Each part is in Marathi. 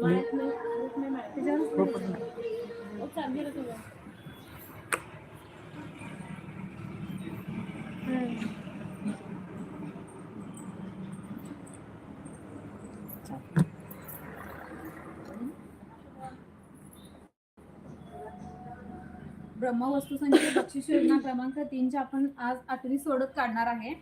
माहीत ब्रह्मवस्तू बक्षीस योजना क्रमांक तीनच्या आपण आज आठवी सोडत काढणार आहे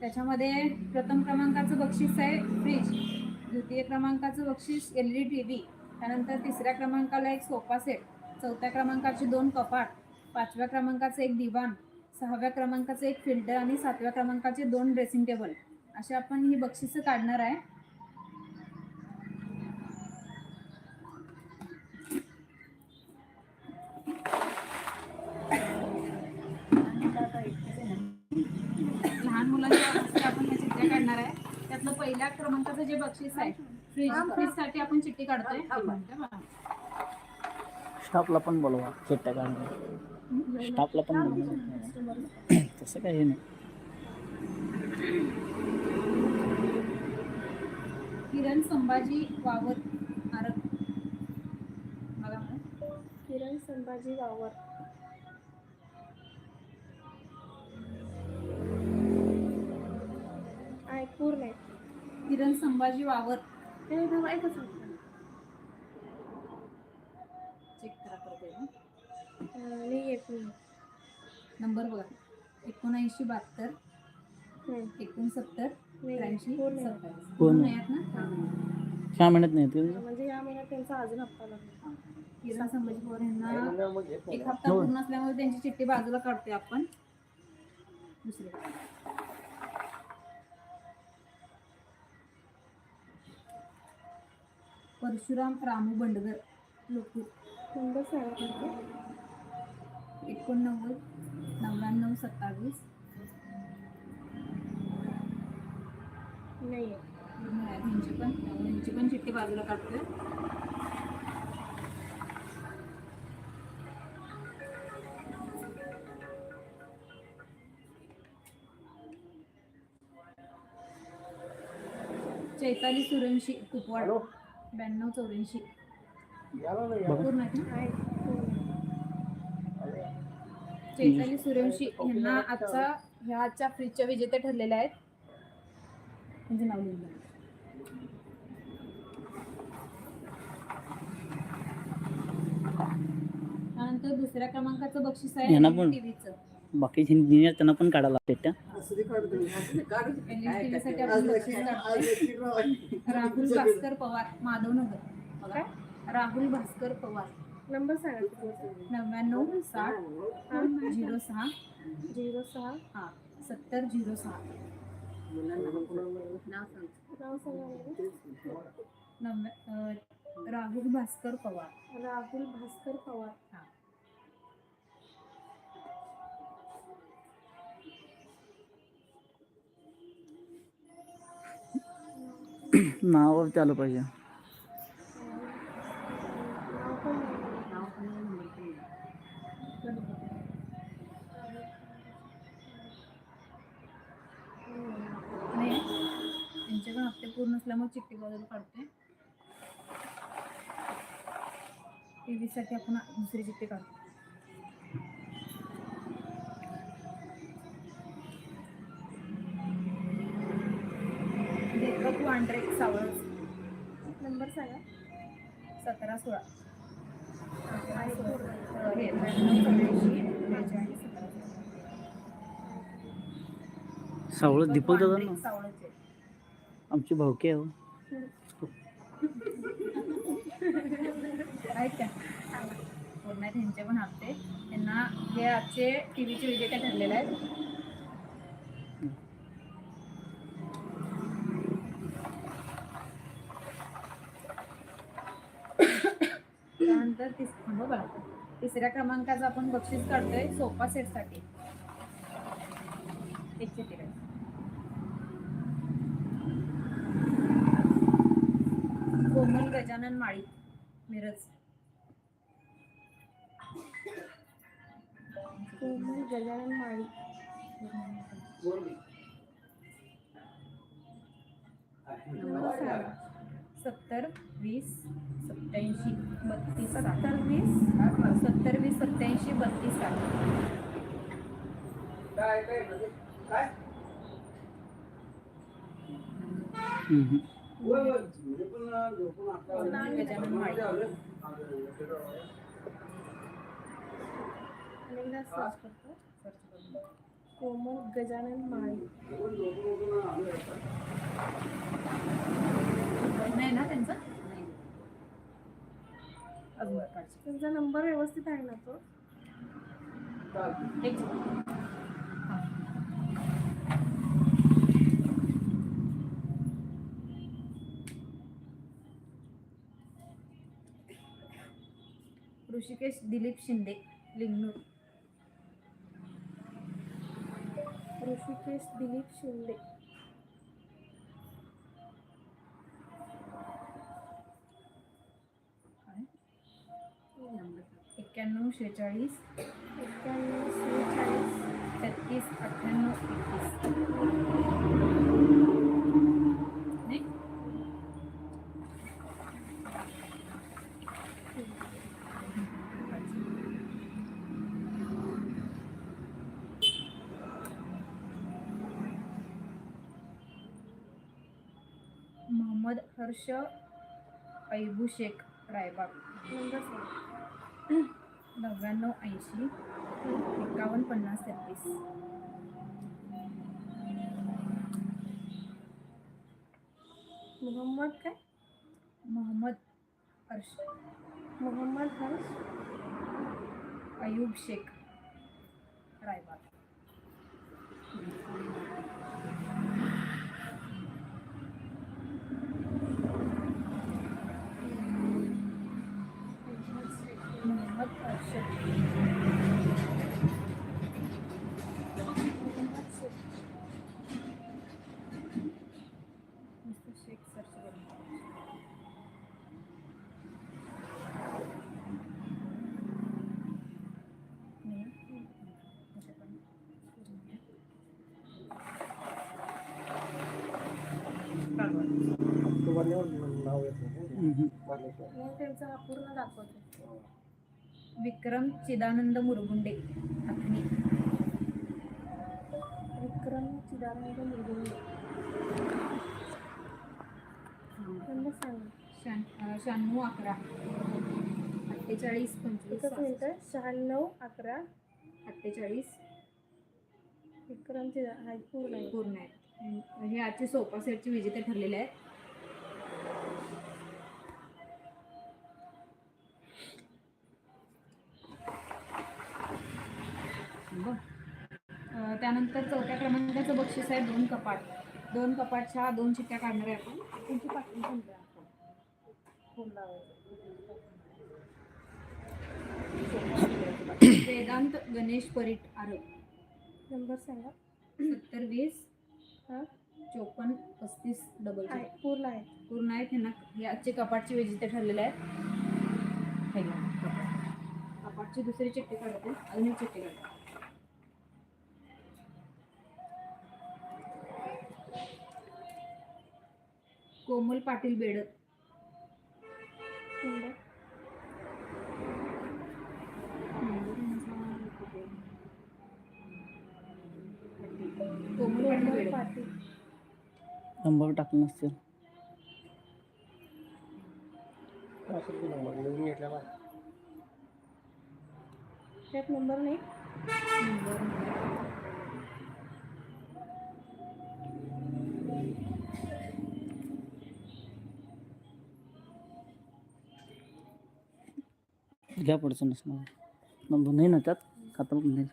त्याच्यामध्ये प्रथम क्रमांकाचं बक्षीस आहे फ्रीज द्वितीय क्रमांकाचं बक्षीस L E D T V त्यानंतर तिसऱ्या क्रमांकाला एक सोफा सेट चौथ्या क्रमांकाचे दोन कपाट पाचव्या क्रमांकाचं एक दिवाण सहाव्या क्रमांकाचं एक फिल्टर आणि सातव्या क्रमांकाचे दोन ड्रेसिंग टेबल. असे आपण ही बक्षिसं काढणार आहे. बक्षीस आहे फ्रीज फ्रीजसाठी आपण चिठ्ठी काढतोय. एक मिनिटं बघा. स्टाफला पण बोलवा. चिट्ट्या काढून. स्टाफला पण बोलवा. तसं काही नाही. किरण संभाजी वावर आरग बघा मला. किरण संभाजी वावर. ऐकूर नाही. किरण संभाजी वावर. चेक करा परत नाही नाही नंबर बघा. एकोणऐंशी बहात्तर नाही. एकोणसत्तर नाही, त्र्याऐंशी पूर्ण. सत्तावीस. आहेत ना महिन्यात नाही येत? म्हणजे या महिन्यात त्यांचा अजून हप्ता लागला. किरण संभाजी पवार यांना एक हप्ता. पूर्ण असल्यामुळे त्यांची चिठ्ठी बाजूला काढतोय आपण. दुसरी. परशुराम रामू बंडगर लोकूर. नंबर सांगा. एकोणनव्वद नव्याण्णव सत्तावीस. नाही पण ह्यांची पण चिठ्ठी बाजूला काढतोय चैताली सुरंशी कुपवाड. ब्याण्णव चौऱ्याऐंशी. चैताली सूर्यवंशी यांना आजचा ह्या आजच्या फ्रीजच्या विजेते ठरलेल्या आहेत. त्यांचं नाव लिहिलं त्यानंतर दुसऱ्या क्रमांकाचं बक्षीस आहे यांना पण? टीव्हीचं. बाकीचे इंजिनियर त्यांना पण काढायला लागते त्या. राहुल भास्कर पवार माधवनगर काय? राहुल भास्कर पवार नंबर सांगा. नव्याण्णव साठ. झिरो सहा झिरो सहा हा सत्तर झिरो सहा नाव सांगा मला. नव्या राहुल भास्कर पवार राहुल भास्कर पवार हा नाव आलं पाहिजे नाव पण नाही. हप्ते पूर्ण असल्यामुळे चिठ्ठी बदल काढते टीव्ही साठी आपण दुसरी चिठ्ठी काढतो दीपक वांड्रे सावळज नंबर सांगा. सतरा सोळा. हे. सावळं दीपक दादा ना आहे. आमची भावकी आहे हो. आहेत का पूर्ण आहेत ह्यांचे पण हप्ते. त्यांना हे आजचे टी व्हीचे विजेते ठरलेले आहेत. त्यानंतर तिस थांबा बघा. तिसऱ्या क्रमांकाचं आपण बक्षीस काढतोय सोफा सेटसाठी. एक चिठ्ठी काढ. कोमल गजानन माळी मिरज. कोमल गजानन माळी. नंबर सत्तर वीस सत्याऐंशी बत्तीस सत्तर वीस सत्तर वीस सत्याऐंशी बत्तीस साठ. कोमल गजानन माळी नाही ना त्यांचं. त्यांचा नंबर व्यवस्थित आहे ना तो. ऋषिकेश दिलीप शिंदे लिंगनूर. ऋषिकेश दिलीप शिंदे एक्क्याण्णव शेहेचाळीस. एक्क्याण्णव सेहेचाळीस तेहतीस अठ्ठ्याण्णव एकतीस नाही मोहम्मद हर्ष ऐबू शेख रायबाग. नव्याण्णव ऐंशी एकावन्न पन्नास तेहतीस. मोहम्मद काय? मोहम्मद हर्ष. मोहम्मद हर्ष? अयूब शेख रायबाग मोहम्मद हर्ष मोहम्मद शेख नुसतं शेख सर्च करून नाही. इथे पण करून घ्या. हम्म, हम्म. मग त्यांचा अपूर्ण दाखवतो. विक्रम चिदानंद मुरगुंडे विक्रम चिदानंद मुरगुंडे. शहाण्णव अकरा. अठ्ठेचाळीस पंचवीस. शहाण्णव अकरा. अठ्ठेचाळीस. विक्रम चिदा पूर्ण आहे. पूर्ण आहेत हे आजचे सोफा सेटचे विजेते ठरलेले आहेत. त्यानंतर चौथ्या क्रमांकाचं बक्षीस आहे दोन कपाट. दोन कपाटच्या दोन चिठ्ठ्या काढणार आहे आपण. त्यांची पाठवून आपण. फोन लावायचा. वेदांत गणेश परीट आरब नंबर सांगा. सत्तर वीस हां? चोपन्न पस्तीस डबल पूर्ण आहे पूर्ण आहेत ह्यांना हे आजचे कपाटचे विजेते ठरलेले आहेत. हे. कपाटची दुसरी चिठ्ठी काढते. अजून एक चिठ्ठी काढते. कोमल पाटील बेडक. नंबर कोमल पाटील बेडक. नंबर टाकलं नसतील. त्यात नंबर नाही. नंबर घ्या पुढचं नसणार. नंबर नाही ना त्यात खाता पण नाही.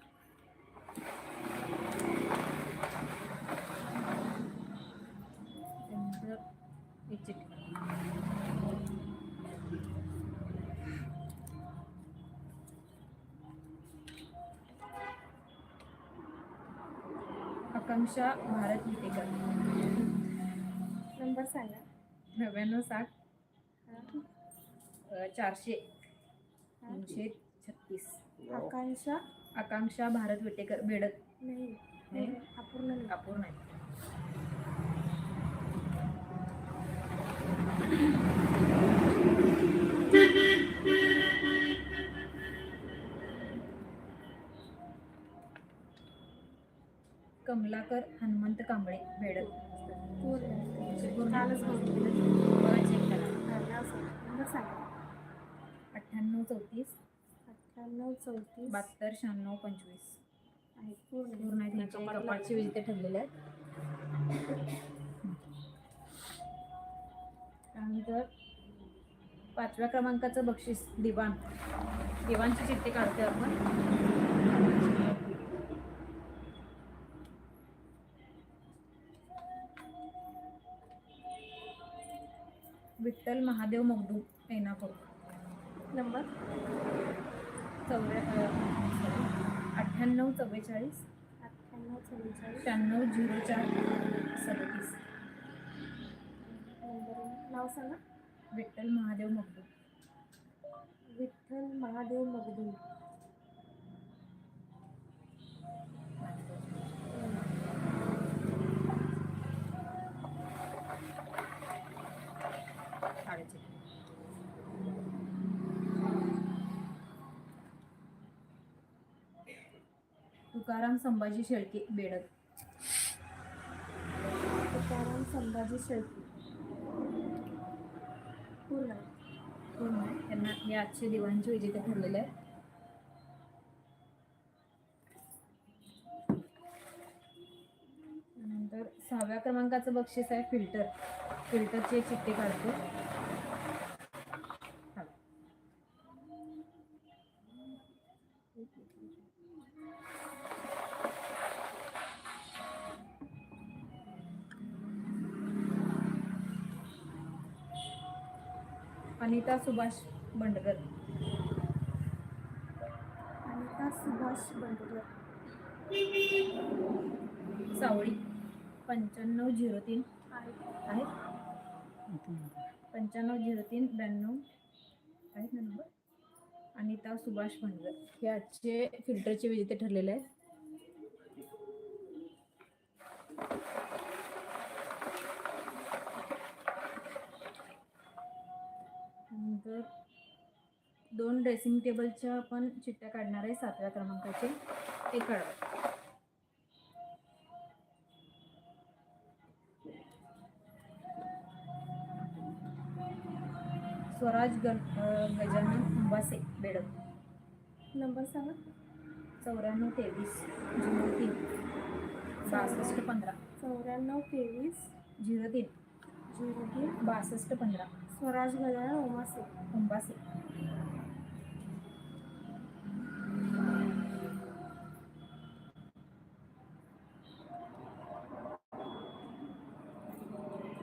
आकांक्षा भारत विटेकर नंबर सांगा. नव्याण्णव साठ. चारशे. तीनशे छत्तीस. आकांक्षा? आकांक्षा भारत विटेकर बेडक. नाही. नाही. अपूर्ण नाही. अपूर्ण कमलाकर हनुमंत कांबळे बेडक. पूर्ण नाव सांगा. नंबर सांगा. अठ्ठ्याण्णव चौतीस. अठ्ठ्याण्णव चौतीस. बहात्तर शहाण्णव पंचवीस. आहे पूर्ण. पूर्ण आहेत कपाटचे विजेते ठरलेले आहेत. त्यानंतर पाचव्या क्रमांकाचं बक्षीस दिवाण. दिवाणची चिठ्ठी काढते आपण. विठ्ठल महादेव मगदूम ऐनापूर. नंबर? चौऱ्या अठ्ठ्याण्णव चव्वेचाळीस. अठ्ठ्याण्णव चव्वेचाळीस. शहाण्णव झिरो चार. सदतीस. नाव सांगा. विठ्ठल महादेव मगदूम विठ्ठल महादेव मगदूम तुकाराम संभाजी शेळके बेडक. तुकाराम संभाजी शेळके. पूर्ण. पूर्ण. आहे. त्यांना या आजचे दिवाणचे विजेते ठरलेले आहेत. नंतर सहाव्या क्रमांकाचं बक्षीस आहे फिल्टर. फिल्टरचे चिठ्ठे काढतो. अनिता सुभाष बंडगर अनिता सुभाष बंडगर सावळी पंच्याण्णव झिरो तीन. आहे. आहेत पंच्याण्णव झिरो तीन ब्याण्णव. आहेत ना नंबर अनिता सुभाष भंडगर हे आजचे फिल्टरचे विजेते ठरलेले आहेत. नंतर दोन ड्रेसिंग टेबलच्या आपण चिठ्ठ्या काढणार आहे सातव्या क्रमांकाचे. ते काढा. स्वराज गण अं, गजानन अंबासे बेडक. नंबर सांगा. चौऱ्याण्णव तेवीस झिरो तीन. बासष्ट पंधरा. चौऱ्याण्णव तेवीस झिरो तीन. झिरो तीन. बासष्ट पंधरा. स्वराज गजानन अंबासे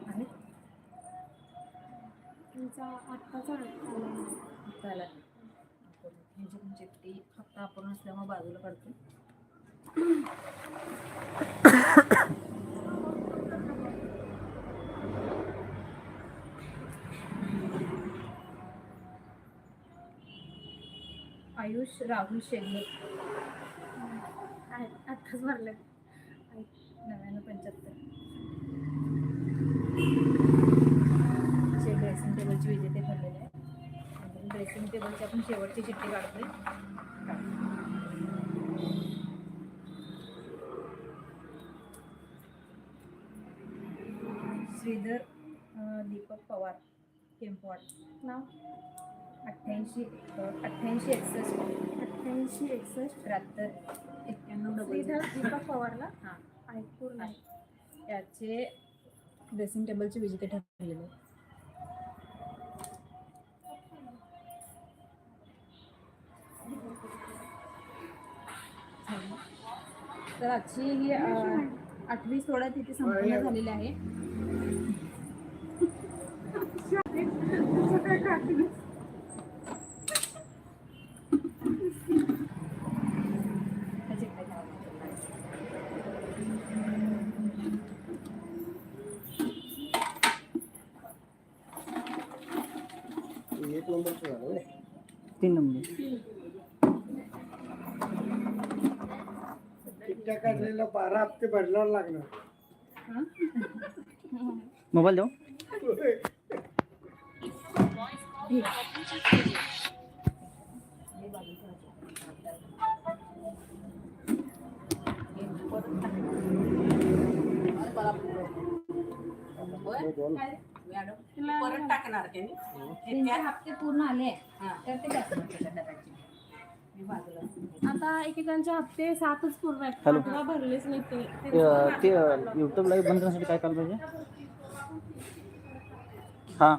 आहेत तुमचा आत्ताचा त्याला ह्याची पण चिठ्ठी फक्त आपण असल्यामुळे बाजूला काढतो. आयुष राहुल शेगले आहे आत्ताच भरलं नव्याण्णव पंच्याहत्तर. जे ड्रेसिंग टेबलचे विजेते भरलेले आहे ड्रेसिंग टेबलची आपण शेवटची चिठ्ठी काढतोय. श्रीधर दीपक पवार केम्पवाड नाव? अठ्ठ्याऐंशी अठ्ठ्याऐंशी एकसष्ट. अठ्ठ्याऐंशी एकसष्ट. त्र्याहत्तर एक्क्याण्णव डबल दीपक पवारला हां. पूर्ण आहे. याचे ड्रेसिंग टेबलचे विजेते ठरलेले. तर आजची ही आठवी सोळा तिथे संपन्न झालेली आहे त्याचे काय नाव? एक नंबरचं झालं होय. तीन नंबर. काढलेला बारा हप्ते लागणार? मोबाईल देऊ? परत टाकणार हप्ते पूर्ण आले. तर ते टाकणार त्याच्या डब्याचे. आता एकेकांचे हप्ते सातच पूर्ण आहेत. आठवा भरलेच नाही ते. ते अं, ते यूट्यूब लाईव्ह बंद करण्यासाठी काय करायला पाहिजे? हां.